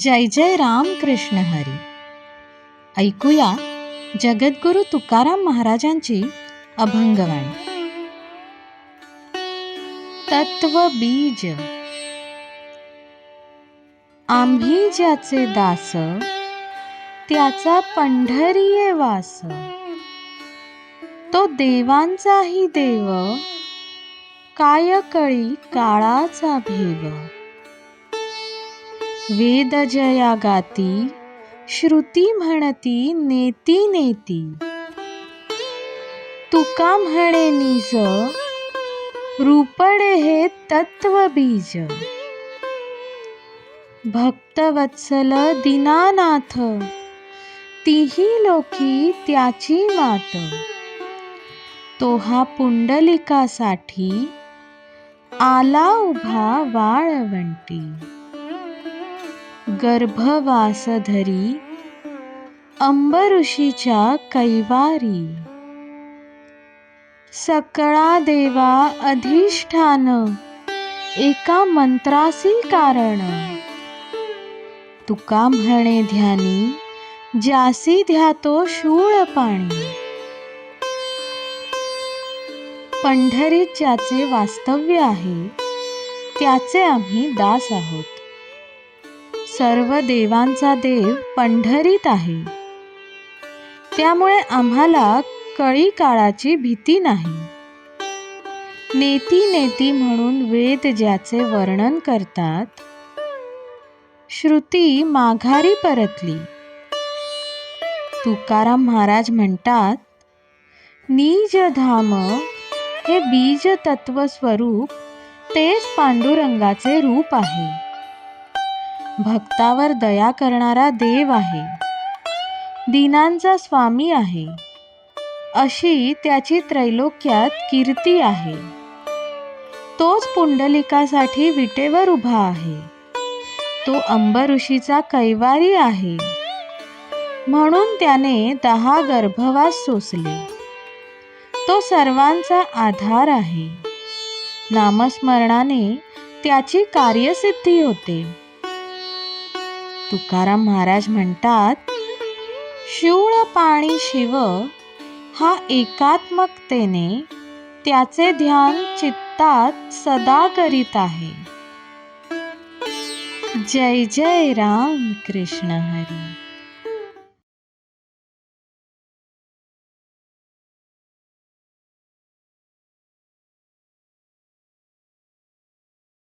जय जय राम कृष्ण हरी. ऐकूया जगद्गुरु तुकाराम महाराजांची अभंगवाणी. तत्व बीज. आम्ही ज्याचे दास त्याचा पंढरीये वास. तो देवांचाही देव काय कळी काळाचा भेव. वेद जया गाती श्रुती म्हणती नेती नेती. तुका म्हणे निज रूपडे हे तत्वबीज. भक्तवत्सल दीनानाथ तीही लोकी त्याची मात. तो हा पुंडलिकासाठी आला उभा वाळवंटी. गर्भवासधरी अंबऋषीच्या कैवारी. सकळा देवा अधिष्ठान एका मंत्रासी कारण. तुका म्हणे ध्यानी ज्यासी ध्यातो शूळ पाणी. पंढरीत ज्याचे वास्तव्य आहे त्याचे आम्ही दास आहोत. सर्व देवांचा देव पंढरीत आहे. त्यामुळे आम्हाला कळी काळाची भीती नाही. नेती नेती म्हणून वेद ज्याचे वर्णन करतात श्रुती माघारी परतली. तुकाराम महाराज म्हणतात निज धाम हे बीज तत्व स्वरूप तेच पांडुरंगाचे रूप आहे. भक्तावर दया करणारा देव आहे. दीनांचा स्वामी आहे. अशी त्याची त्रैलोक्यात कीर्ती आहे. तोच पुंडलिकासाठी विटेवर उभा आहे. तो अंबऋषीचा कैवारी आहे. म्हणून त्याने दहा गर्भवास सोसले. तो सर्वांचा आधार आहे. नामस्मरणाने त्याची कार्यसिद्धी होते. तुकाराम महाराज म्हणतात शूळ पाणी शिव हा एकात्मकतेने त्याचे ध्यान चित्तात सदा करीत आहे. जय जय राम कृष्ण हरी.